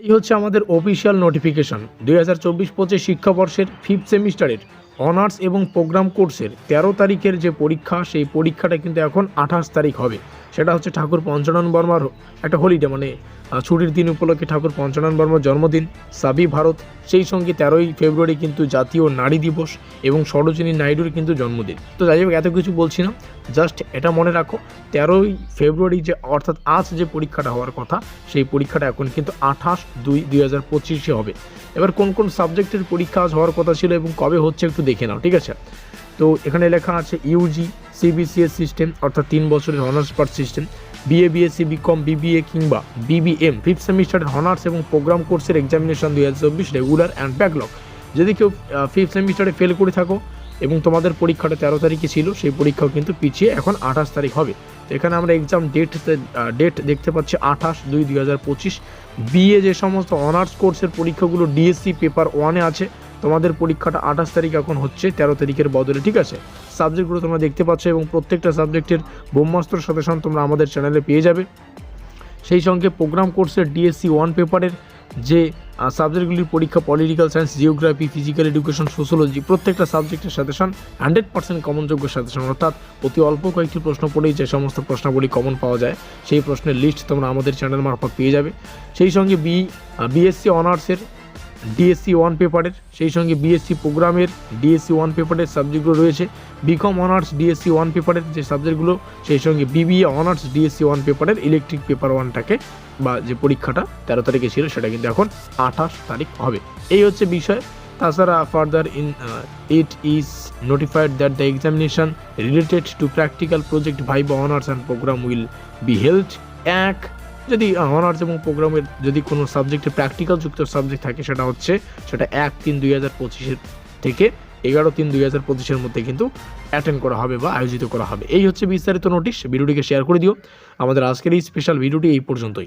এই হচ্ছে আমাদের অফিসিয়াল নোটিফিকেশন দুই হাজার চব্বিশ পঁচিশ শিক্ষাবর্ষের ফিফথ সেমিস্টারের অনার্স এবং প্রোগ্রাম কোর্সের তেরো তারিখের যে পরীক্ষা, সেই পরীক্ষাটা কিন্তু এখন আঠাশ তারিখ হবে। সেটা হচ্ছে ঠাকুর পঞ্চানন বর্মার একটা হোলিডে মানে ছুটির দিন উপলক্ষে ঠাকুর পঞ্চানন বর্মার জন্মদিন। সাবি ভারত সেই সঙ্গে তেরোই ফেব্রুয়ারি কিন্তু জাতীয় নারী দিবস এবং সরোজিনী নাইডুর কিন্তু জন্মদিন। তো যাই হোক, এত কিছু বলছি না। জাস্ট এটা মনে রাখো, তেরোই ফেব্রুয়ারি যে, অর্থাৎ আজ যে পরীক্ষাটা হওয়ার কথা, সেই পরীক্ষাটা এখন কিন্তু আঠাশ দুই দুই হাজার পঁচিশে হবে। এবার কোন কোন সাবজেক্টের পরীক্ষা আজ হওয়ার কথা ছিল এবং কবে হচ্ছে একটু দেখে নাও, ঠিক আছে? তো এখানে লেখা আছে ইউজি, সিবিসিএস সিস্টেম, অর্থাৎ তিন বছরের honours part system. BA BSc BCom BBA কিংবা বিবিএম ফিফথ সেমিস্টারের অনার্স এবং প্রোগ্রাম কোর্সের এক্সামিনেশন দুই হাজার চব্বিশ রেগুলার অ্যান্ড ব্যাকলগ যদি কেউ ফিফথ সেমিস্টারে ফেল করে থাকো এবং তোমাদের পরীক্ষাটা তেরো তারিখে ছিল, সেই পরীক্ষাও কিন্তু পিছিয়ে এখন আঠাশ তারিখ হবে। তো এখানে আমরা এক্সাম ডেট ডেট দেখতে পাচ্ছি আঠাশ দুই দুই হাজার পঁচিশ। বিএ যে সমস্ত অনার্স কোর্সের পরীক্ষাগুলো ডিএসসি পেপার ওয়ানে আছে তোমাদের পরীক্ষাটা আঠাশ তারিখ এখন হচ্ছে, তেরো তারিখের বদলে, ঠিক আছে? সাবজেক্টগুলো তোমরা দেখতে পাচ্ছ এবং প্রত্যেকটা সাবজেক্টের ব্রহ্মাস্ত্র সাজেশন তোমরা আমাদের চ্যানেলে পেয়ে যাবে। সেই সঙ্গে প্রোগ্রাম কোর্সের ডিএসসি ওয়ান পেপারের যে সাবজেক্টগুলির পরীক্ষা political science geography physical education sociology প্রত্যেকটা সাবজেক্টের সাজেশন হান্ড্রেড পার্সেন্ট কমনযোগ্য সাজেশন অর্থাৎ অতি অল্প কয়েকটি প্রশ্ন পড়েই যে সমস্ত প্রশ্নাবলী কমন পাওয়া যায়, সেই প্রশ্নের লিস্ট তোমরা আমাদের চ্যানেল মারফত পেয়ে যাবে। সেই সঙ্গে বি বিএসসি অনার্সের ডিএসসি ওয়ান পেপারের সেই সঙ্গে বিএসসি প্রোগ্রামের ডিএসসি ওয়ান পেপারের সাবজেক্টগুলো রয়েছে। বিকম অনার্স ডিএসসি ওয়ান পেপারের যে সাবজেক্টগুলো সেই সঙ্গে বিবিএ অনার্স ডিএসসি ওয়ান পেপারের ইলেকট্রিক পেপার ওয়ানটাকে বা যে পরীক্ষাটা তেরো তারিখে ছিল, সেটা কিন্তু এখন আঠাশ তারিখ হবে। এই হচ্ছে বিষয়। তাছাড়া further in it is notified that the examination related to practical project viva honours and programme will be held এক যদি অনার্স এবং প্রোগ্রামের যদি কোনো সাবজেক্টে প্র্যাকটিক্যাল যুক্ত সাবজেক্ট থাকে, সেটা হচ্ছে, সেটা এক তিন দুই হাজার পঁচিশের থেকে এগারো তিন দুই হাজার পঁচিশের মধ্যে কিন্তু অ্যাটেন্ড করা হবে বা আয়োজিত করা হবে। এই হচ্ছে বিস্তারিত নোটিশ ভিডিওটিকে শেয়ার করে দিও। আমাদের আজকের এই স্পেশাল ভিডিওটি এই পর্যন্তই।